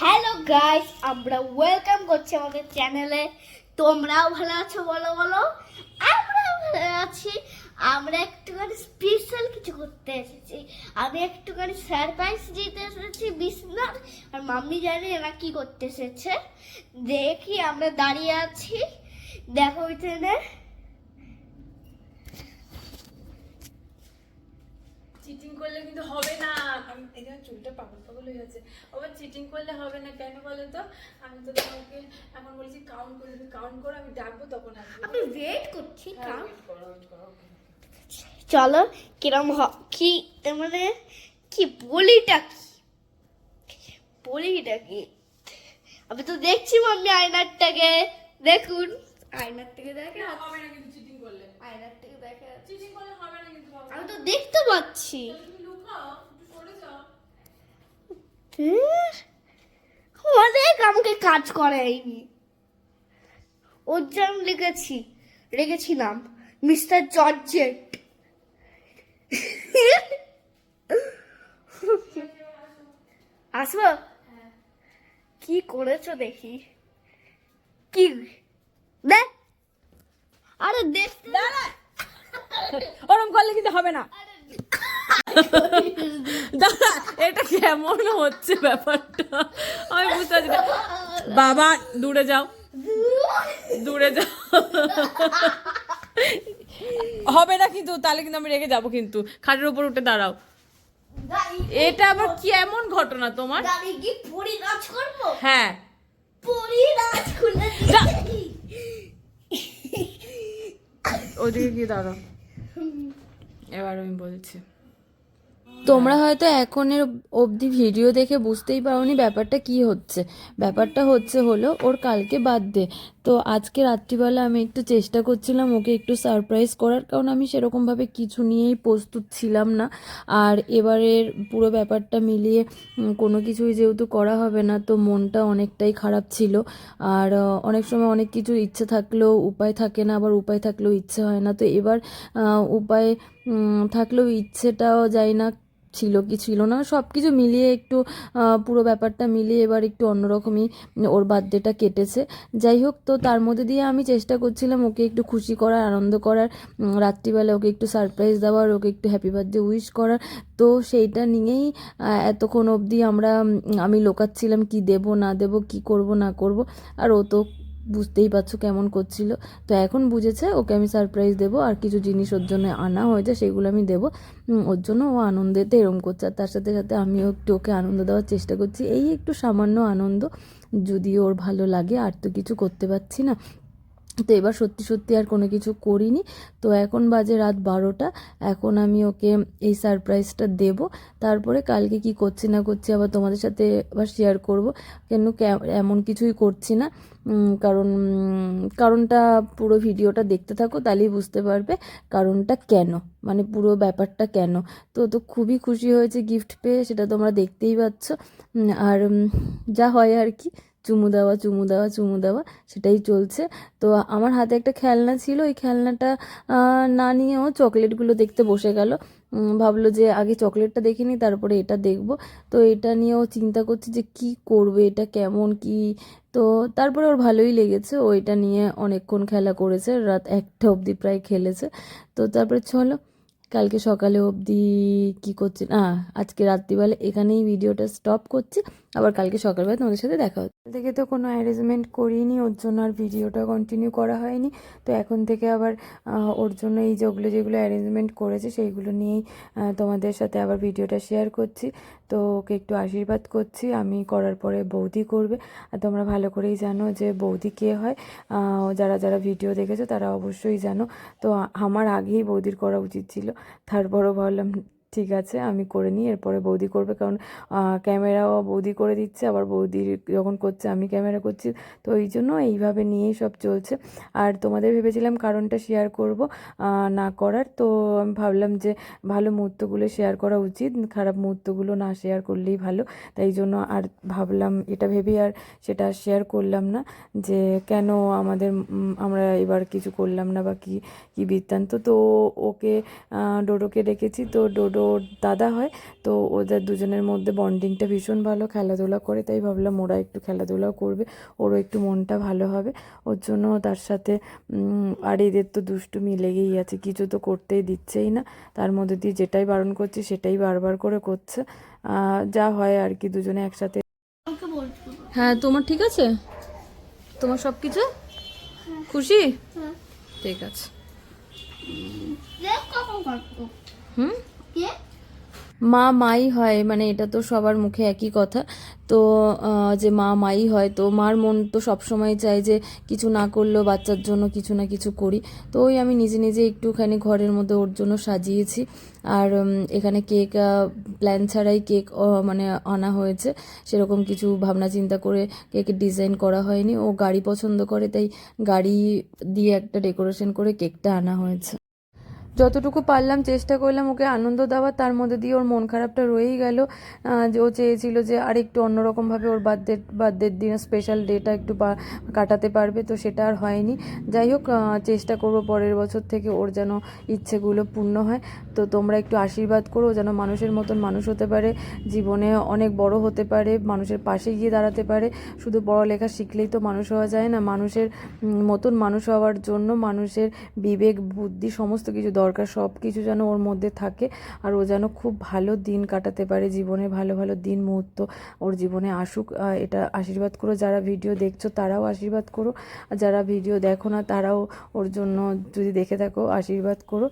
Hello guys আমরা welcome করছি আমাদের চ্যানেলে তোমরাও ভালো আছো বলো বলো? আমরাও ভালো আছি। আমরা একটুখানি স্পেশাল কিছু করতে এসেছি। আমি একটুখানি সারপ্রাইজ দিতে এসেছি বিছনার আর মাম্মি জানে এরা কি করতে এসেছে। দেখি আমরা দাঁড়িয়ে আছি। দেখো ওইখানে। চিটিং করলে কিন্তু হবে না। আমি এখানে চুলটা পাগল পাগল হয়ে যাচ্ছে। আবার চিটিং করলে হবে না কেন বলো তো? আমি তো তোমাকে এখন বলছি কাউন্ট করে কাউন্ট করে আমি ডাকবো তখন আসবে আমি ওয়েট করছি হ্যাঁ, করো, চলো কিরম হ- কি মানে কি বলিটা কি? বলিটা কি? আমি তো দেখছি মাম্মি আয়নারটাকে। দেখুন। আয়নার থেকে দেখে হবে না কিন্তু চিটিং করলে। আয়নার থেকে দেখে চিটিং করলে হবে না কিন্তু আমি তো দেখতে পাচ্ছি। অনেক আমাকে কাজ করায়নি। ওর জন্য লিখেছি রেখেছি নাম মিস্টার জর্জেট। আসব? কি করেছ দেখি। কি দেখ আরে দেখ ওরম করলে কিন্তু হবে না। দাঁড়া এটা কেমন হচ্ছে ব্যাপারটা? আমি বুঝতে পারছি না। বাবা দূরে যাও। দূরে যাও। হবে না কিন্তু তাহলে কিন্তু আমি রেগে যাব কিন্তু। খাটের উপর উঠে দাঁড়াও। এটা আবার কি এমন ঘটনা তোমার? হ্যাঁ পরি নাচ খুলে যা। দিই ওদিকে গিয়ে দাঁড়াও। এবার আমি বলছি। তোমরা হয়তো এখনের অবধি ভিডিও দেখে বুঝতেই পারোনি ব্যাপারটা কি হচ্ছে। ব্যাপারটা হচ্ছে হলো, ওর কালকে বার্থডে। তো আজকে রাত্রিবেলা আমি একটু চেষ্টা করছিলাম ওকে একটু সারপ্রাইজ করার, কারণ আমি সেরকমভাবে কিছু নিয়েই প্রস্তুত ছিলাম না। আর এবারের পুরো ব্যাপারটা মিলিয়ে কোনো কিছুই যেহেতু করা হবে না, তো মনটা অনেকটাই খারাপ ছিল। আর অনেক সময় অনেক কিছু ইচ্ছে থাকলেও উপায় থাকে না, আবার উপায় থাকলেও ইচ্ছে হয় না। তো এবার উপায় থাকলেও ইচ্ছেটাও যায় না, ছিল কি ছিল না সব কিছু মিলিয়ে একটু পুরো ব্যাপারটা মিলিয়ে এবার একটু অন্যরকমই ওর বার্থডেটা কেটেছে। যাই হোক, তো তার মধ্যে দিয়ে আমি চেষ্টা করছিলাম ওকে একটু খুশি করার, আনন্দ করার রাত্রিবেলা ওকে একটু সারপ্রাইজ দেওয়ার, ওকে একটু হ্যাপি বার্থডে উইশ করার। তো সেইটা নিয়েই এতক্ষণ অবধি আমরা আমি লোকাচ্ছিলাম কি দেব, না দেব, কি করব, না করব। আর ও তো বুঝতেই পারছ কেমন করছিল। তো এখন বুঝেছে, ওকে আমি সারপ্রাইজ দেবো, আর কিছু জিনিস ওর জন্য আনা হয়েছে সেগুলো আমি দেবো। ওর জন্য ও আনন্দেতে এরম করছে, আর তার সাথে সাথে আমিও একটু ওকে আনন্দ দেওয়ার চেষ্টা করছি। এই একটু সামান্য আনন্দ যদি ওর ভালো লাগে, আর তো কিছু করতে পারছি না। তো এবার সত্যি সত্যি আর কোনো কিছু করিনি। তো এখন বাজে রাত বারোটা। এখন আমি ওকে এই সারপ্রাইজটা দেব। তারপরে কালকে কি করছি না করছি আবার তোমাদের সাথে আবার শেয়ার করব। কেন এমন কিছুই করছি না। কারণ, কারণটা পুরো ভিডিওটা দেখতে থাকো, তাহলেই বুঝতে পারবে কারণটা কেন মানে পুরো ব্যাপারটা কেন। তো তো খুবই খুশি হয়েছে গিফট পেয়ে, সেটা তোমরা দেখতেই পাচ্ছ। আর যা হয় আর কি। চুমু দেওয়া চুমু দেওয়া চুমু দেওয়া, সেটাই চলছে। তো আমার হাতে একটা খেলনা ছিল ওই খেলনাটা না নিয়েও চকলেটগুলো দেখতে বসে গেল। ভাবলো যে আগে চকলেটটা দেখিনি, তারপরে এটা দেখব। তো এটা নিয়েও চিন্তা করছে যে কি করবে, এটা কেমন, কি? তো তারপরে ওর ভালোই লেগেছে। ও এটা নিয়ে অনেকক্ষণ খেলা করেছে, রাত একটা অবধি প্রায় খেলেছে। তো তারপরে চলো কালকে সকালে অবধি কি করছি? না, আজকে রাত্রিবেলা এখানেই ভিডিওটা স্টপ করছি। আবার কালকে সকালবেলা তোমাদের সাথে দেখা হচ্ছে। থেকে তো কোনো অ্যারেঞ্জমেন্ট করিনি, ওর জন্য আর ভিডিওটা কন্টিনিউ করা হয়নি। তো এখন থেকে আবার ওর জন্য এই যেগুলো যেগুলো অ্যারেঞ্জমেন্ট করেছে, সেইগুলো নিয়েই তোমাদের সাথে আবার ভিডিওটা শেয়ার করছি। তো ওকে একটু আশীর্বাদ করছি, আমি করার পরে বৌদি করবে। আর তোমরা ভালো করেই জানো যে বৌদি কে হয়। যারা যারা ভিডিও দেখেছ তারা অবশ্যই জানো। তো আমার আগেই বৌদির করা উচিত ছিল। তারপরও ভাবলাম ঠিক আছে, আমি করে নিই, এরপরে বৌদি করবে। কারণ ক্যামেরাও বৌদি করে দিচ্ছে, আবার বৌদি যখন করছে, আমি ক্যামেরা করছি। তো এই জন্য এইভাবে নিয়েই সব চলছে। আর তোমাদের ভেবেছিলাম কারণটা শেয়ার করব না করার। তো আমি ভাবলাম যে ভালো মুহূর্তগুলো শেয়ার করা উচিত। খারাপ মুহূর্তগুলো না শেয়ার করলেই ভালো। তাই জন্য আর ভাবলাম, এটা ভেবেই আর সেটা শেয়ার করলাম না। যে কেন আমাদের আমরা এবার কিছু করলাম না বা কি কি বৃত্তান্ত। তো ওকে ডোডোকে ডেকেছি। তো ডোডো ওর দাদা হয় তো ওদের দুজনের মধ্যে বন্ডিংটা ভীষণ ভালো খেলাধুলা করে তাই ভাবলাম ওরা একটু খেলাধুলাও করবে ওরও একটু মনটা ভালো হবে। ওর জন্য তার সাথে আর এদের তো দুষ্টুমি লেগেই আছে কিছু তো করতেই দিচ্ছেই না। তার মধ্যে দিয়ে যেটাই বারণ করছি সেটাই বারবার করে করছে। যা হয় আর কি দুজনে একসাথে। হ্যাঁ তোমার ঠিক আছে? তোমার সব কিছু? খুশি? হ্যাঁ। ঠিক আছে। হুম? মা মাই হয় মানে এটা তো সবার মুখে একই কথা। তো যে মা মাই হয়, তো মার মন তো সবসময় চায় যে কিছু না করলেও বাচ্চার জন্য কিছু না কিছু করি। তো ওই আমি নিজে নিজে একটুখানি ঘরের মধ্যে ওর জন্য সাজিয়েছি। আর এখানে কেক প্ল্যান ছাড়াই কেক মানে আনা হয়েছে। সেরকম কিছু ভাবনা চিন্তা করে কেকের ডিজাইন করা হয়নি। ও গাড়ি পছন্দ করে, তাই গাড়ি দিয়ে একটা ডেকোরেশন করে কেকটা আনা হয়েছে। যতটুকু পারলাম, চেষ্টা করলাম ওকে আনন্দ দেওয়ার। তার মধ্যে দিয়ে ওর মন খারাপটা রয়েই গেল। যে ও চেয়েছিল যে আর একটু অন্যরকমভাবে ওর বার্থডে বার্থডের দিন স্পেশাল ডেটা একটু কাটাতে পারবে, তো সেটা আর হয়নি। যাই হোক চেষ্টা করব পরের বছর থেকে ওর যেন ইচ্ছেগুলো পূর্ণ হয়। তো তোমরা একটু আশীর্বাদ করো, যেন মানুষের মতন মানুষ হতে পারে। জীবনে অনেক বড় হতে পারে, মানুষের পাশে গিয়ে দাঁড়াতে পারে। শুধু পড়ালেখা শিখলেই তো মানুষ হওয়া যায় না। মানুষের মতন মানুষ হওয়ার জন্য মানুষের বিবেক, বুদ্ধি, সমস্ত কিছু দরকার। সব কিছু যেন ওর মধ্যে থাকে আর ও যেন খুব ভালো দিন কাটাতে পারে, জীবনে ভালো ভালো দিন, মুহূর্ত ওর জীবনে আসুক। এটা আশীর্বাদ করো, যারা ভিডিও দেখছ তারাও আশীর্বাদ করো, আর যারা ভিডিও দেখো না তারাও ওর জন্য যদি দেখে থাকো আশীর্বাদ করো।